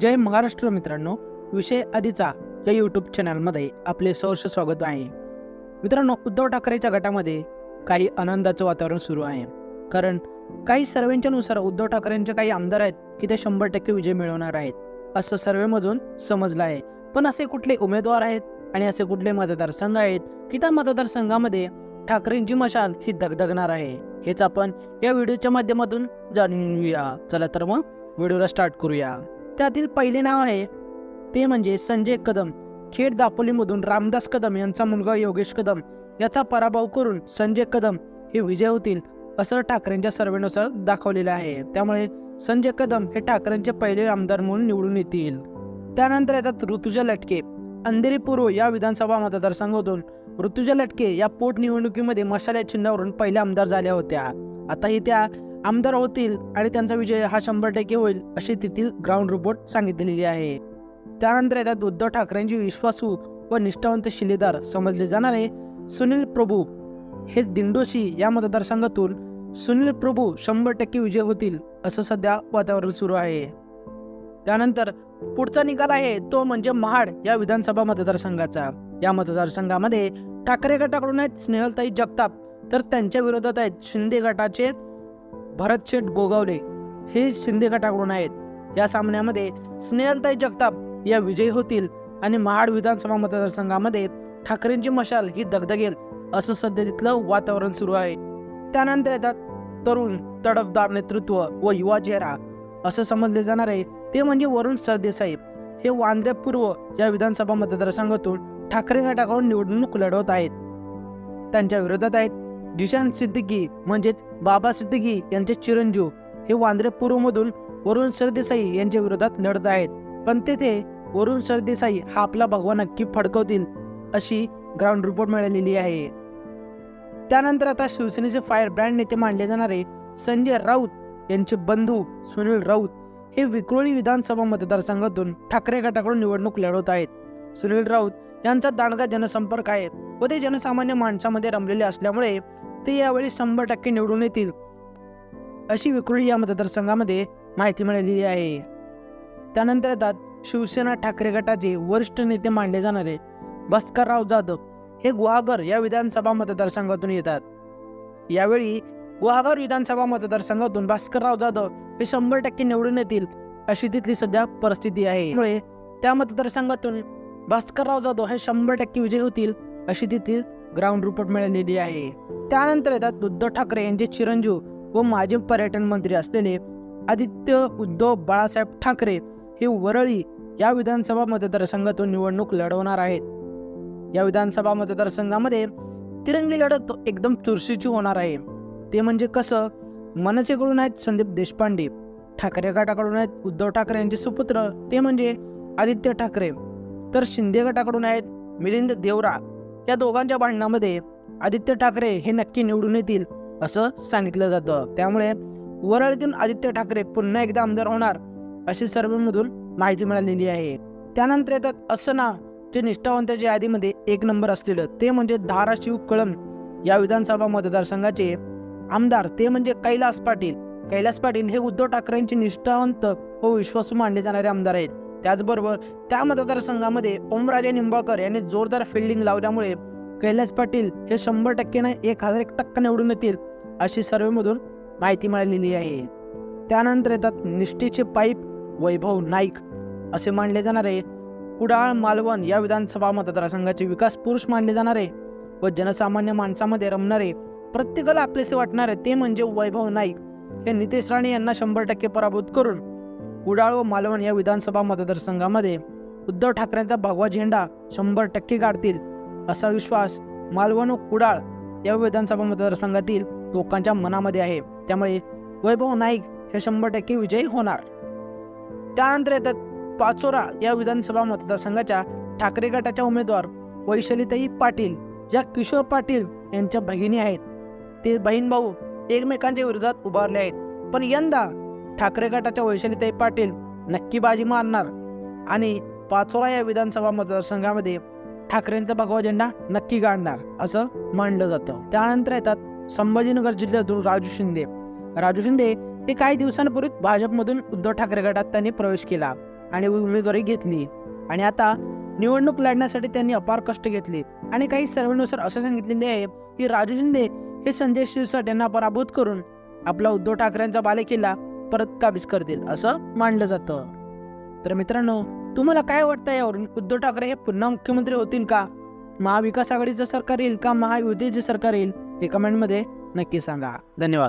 जय महाराष्ट्र मित्रांनो. विषय आधीचा या यूट्यूब चॅनलमध्ये आपले सहर्ष स्वागत आहे. मित्रांनो उद्धव ठाकरेच्या गटामध्ये काही आनंदाचं वातावरण सुरू आहे. कारण काही सर्वेंच्या नुसार उद्धव ठाकरेंचे काही आमदार आहेत की ते शंभर टक्के विजय मिळवणार आहेत असं सर्वेमधून समजलं आहे. पण असे कुठले उमेदवार आहेत आणि असे कुठले मतदारसंघ आहेत की त्या मतदारसंघामध्ये ठाकरेंची मशाल ही दगदगणार आहे हेच आपण या व्हिडिओच्या माध्यमातून जाणून घेऊया. चला तर मग व्हिडिओला स्टार्ट करूया. त्यातील पहिले नाव आहे. ते म्हणजे संजय कदम. खेड दापोलीमधून रामदास कदम यांचा मुलगा योगेश कदम. याचा पराभव करून संजय कदम हे विजय होतील असं ठाकरेंच्या सर्वेनुसार दाखवलेलं आहे. त्यामुळे संजय कदम हे ठाकरेंचे पहिले आमदार म्हणून निवडून येतील. त्यानंतर येतात ऋतुजा लटके. अंधेरी पूर्व या विधानसभा मतदारसंघातून ऋतुजा लटके या पोटनिवडणुकीमध्ये मशाल्या चिन्हावरून पहिल्या आमदार झाल्या होत्या. आताही त्या आमदार होतील आणि त्यांचा विजय हा शंभर टक्के होईल अशी तेथील ग्राउंड रिपोर्ट सांगितलेली आहे. त्यानंतर येतात उद्धव ठाकरेंची विश्वासू व निष्ठावंत शिलेदार समजले जाणारे सुनील प्रभू. हे दिंडोशी या मतदारसंघातून सुनील प्रभू शंभर टक्के विजय होतील असं सध्या वातावरण सुरू आहे. त्यानंतर पुढचा निकाल आहे तो म्हणजे महाड या विधानसभा मतदारसंघाचा. या मतदारसंघामध्ये ठाकरे गटाकडून आहेत स्नेहलताई जगताप तर त्यांच्या विरोधात आहेत शिंदे गटाचे भरतशेठ गोगावले हे शिंदे गटाकडून आहेत. या सामन्यामध्ये स्नेहलताई जगताप या विजयी होतील आणि महाड विधानसभा मतदारसंघामध्ये ठाकरेंची मशाल ही दगदगेल असं सध्या तिथलं वातावरण सुरू आहे. त्यानंतर येतात तरुण तडफदार नेतृत्व व युवा चेहरा असं समजले जाणार आहे ते म्हणजे वरुण सरदेसाई हे वांद्रे पूर्व या विधानसभा मतदारसंघातून ठाकरे गटाकडून निवडणूक लढवत आहेत. त्यांच्या विरोधात आहेत जिशान सिद्दीकी म्हणजेच बाबा सिद्दीकी यांचे चिरंजीव हे वांद्रे पूर्वमधून वरुण सरदेसाई यांच्या विरोधात लढत आहेत. पण तेथे वरुण सरदेसाई हा आपला भगवा नक्की फडकवतील अशी ग्राउंड रिपोर्ट मिळालेली आहे. त्यानंतर आता शिवसेनेचे फायर ब्रँड नेते मानले जाणारे संजय राऊत यांचे बंधू सुनील राऊत हे विक्रोळी विधानसभा मतदारसंघातून ठाकरे गटाकडून निवडणूक लढवत आहेत. सुनील राऊत यांचा दांडगा जनसंपर्क आहे व ते जनसामान्य माणसामध्ये रमलेले असल्यामुळे ते यावेळी शंभर टक्के निवडून येतील अशी विक्रोळी या मतदारसंघामध्ये माहिती मिळालेली आहे. त्यानंतर येतात शिवसेना ठाकरे गटाचे वरिष्ठ नेते मानले जाणारे भास्करराव जाधव हे गुहागर या विधानसभा मतदारसंघातून येतात. यावेळी गुहागर विधानसभा मतदारसंघातून भास्करराव जाधव हे शंभर टक्के निवडून येतील अशी तिथली सध्या परिस्थिती आहे. त्यामुळे त्या मतदारसंघातून भास्करराव जाधव हे शंभर टक्के विजय होतील अशी तिथली ग्राउंड रिपोर्ट मिळालेली आहे. त्यानंतर येतात उद्धव ठाकरे यांचे चिरंजीव व माजी पर्यटन मंत्री असलेले आदित्य उद्धव बाळासाहेब ठाकरे हे वरळी या विधानसभा मतदारसंघातून निवडणूक लढवणार आहेत. या विधानसभा मतदारसंघामध्ये तिरंगी लढत एकदम चुरशीची होणार आहे. ते म्हणजे कसं? मनसेकडून आहेत संदीप देशपांडे ठाकरे गटाकडून आहेत उद्धव ठाकरे यांचे सुपुत्र ते म्हणजे आदित्य ठाकरे. तर शिंदे गटाकडून आहेत मिलिंद देवरा त्या दोघांच्या भांडणामध्ये आदित्य ठाकरे हे नक्की निवडून येतील असं सांगितलं जातं. त्यामुळे वरळीतून आदित्य ठाकरे पुन्हा एकदा आमदार होणार अशी सर्वेमधून माहिती मिळालेली आहे. त्यानंतर येतात असं ना जे निष्ठावंताच्या यादीमध्ये एक नंबर असलेलं ते म्हणजे धाराशिव कळम या विधानसभा मतदारसंघाचे आमदार. ते म्हणजे कैलास पाटील. कैलास पाटील हे उद्धव ठाकरेंचे निष्ठावंत व विश्वासू मानले जाणारे आमदार आहेत. त्याचबरोबर त्या मतदारसंघामध्ये ओमराजे निंबाळकर यांनी जोरदार फिल्डिंग लावल्यामुळे कैलास पाटील हे शंभर टक्के नाही एक हजार एक टक्का निवडून येतील अशी सर्वेमधून माहिती मिळालेली आहे. त्यानंतर येतात निष्ठेचे पाईप वैभव नाईक असे मानले जाणारे कुडाळ मालवण या विधानसभा मतदारसंघाचे विकास पुरुष मानले जाणारे व जनसामान्य माणसामध्ये रमणारे प्रत्येकाला आपलेसे वाटणारे ते म्हणजे वैभव नाईक हे नितेश राणे यांना शंभर टक्के पराभूत करून कुडाळ व मालवण या विधानसभा मतदारसंघामध्ये उद्धव ठाकरेंचा भगवा झेंडा शंभर टक्के काढतील असा विश्वास मालवण व कुडाळ या विधानसभा मतदारसंघातील लोकांच्या मनामध्ये आहे. त्यामुळे वैभव नाईक हे शंभर टक्के विजयी होणार. त्यानंतर येतात पाचोरा या विधानसभा मतदारसंघाच्या ठाकरे गटाच्या उमेदवार वैशालीताई पाटील ज्या किशोर पाटील यांच्या भगिनी आहेत. ते बहीण भाऊ एकमेकांच्या विरोधात उभारले आहेत. पण यंदा ठाकरे गटाच्या वैशालीताई पाटील नक्की बाजी मारणार. आणि पाचोरा या विधानसभा मतदारसंघामध्ये ठाकरेंचा भगवा झेंडा नक्की गाडणार असं मानलं जातं. त्यानंतर येतात संभाजीनगर जिल्ह्यातून राजू शिंदे. राजू शिंदे हे काही दिवसांपूर्वी भाजपमधून उद्धव ठाकरे गटात त्यांनी प्रवेश केला आणि उमेदवारी घेतली. आणि आता निवडणूक लढण्यासाठी त्यांनी अपार कष्ट घेतले. आणि काही सर्वेनुसार असं सांगितलेले आहे की राजू शिंदे हे संजय शिरसाट यांना पराभूत करून आपला उद्धव ठाकरेंचा बालेकिल्ला परत काबीज करतील असं मानलं जातं. तर मित्रांनो तुम्हाला काय वाटतं यावरून? उद्धव ठाकरे हे पुन्हा मुख्यमंत्री होतील का? महाविकास आघाडीचं सरकार येईल का? महायुतीचे सरकार येईल? हे कमेंटमध्ये नक्की सांगा. धन्यवाद.